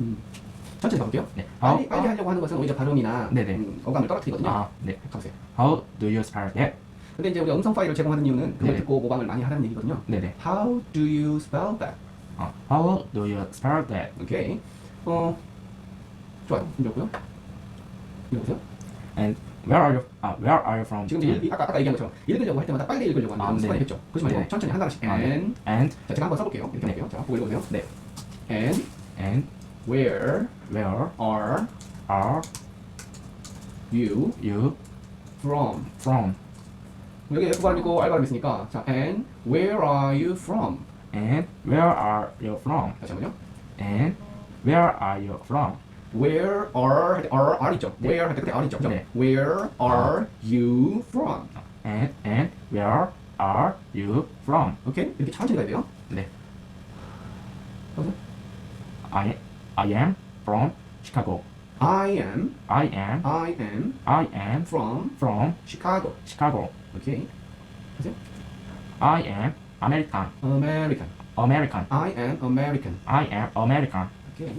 음. 천천히 가볼게요. 네. 빨리, 빨리 하려고 하는 것은 오히려 발음이나 네네. 음, 어감을 떨어뜨리거든요. 아, 네. 가보세요. How do you spell that? 근데 이제 우리가 음성 파일을 제공하는 이유는 그걸 네네. 듣고 모방을 많이 하라는 얘기거든요. 네네. How do you spell that? 어, How do you spell that? 오케이. 어, 좋아요. 힘들고요. 읽어보세요. And where are you? 아, where are you from? 지금 이제 일- 아까, 아까 얘기한 것처럼 읽으려고 할 때마다 빨리 읽으려고 하는 아, 습관이 네네. 있죠. 그러지 말고 네네. 천천히 한 단어씩 아, 네. and And 자, 제가 한번 써볼게요. 이렇게 네. 할게요. 자, 보고 읽어보세요. 네. and and where where are are you you from? from? 여기 F 발음이고 R 발음 있으니까 자, and where are you from? And where are you from? 다시 한번요. And where are you from? Where are 할때 R R 있죠? 네. Where 할 때 끝에 R 있죠? 그죠? 네. Where are you from? And and where are you from? 오케이 이렇게 천천히 가야 돼요. 네. 여보세요? I I am from Chicago. I am. I am. I am I am from from Chicago. Chicago. Okay. I am American. American. American. I am American. I am American. Okay.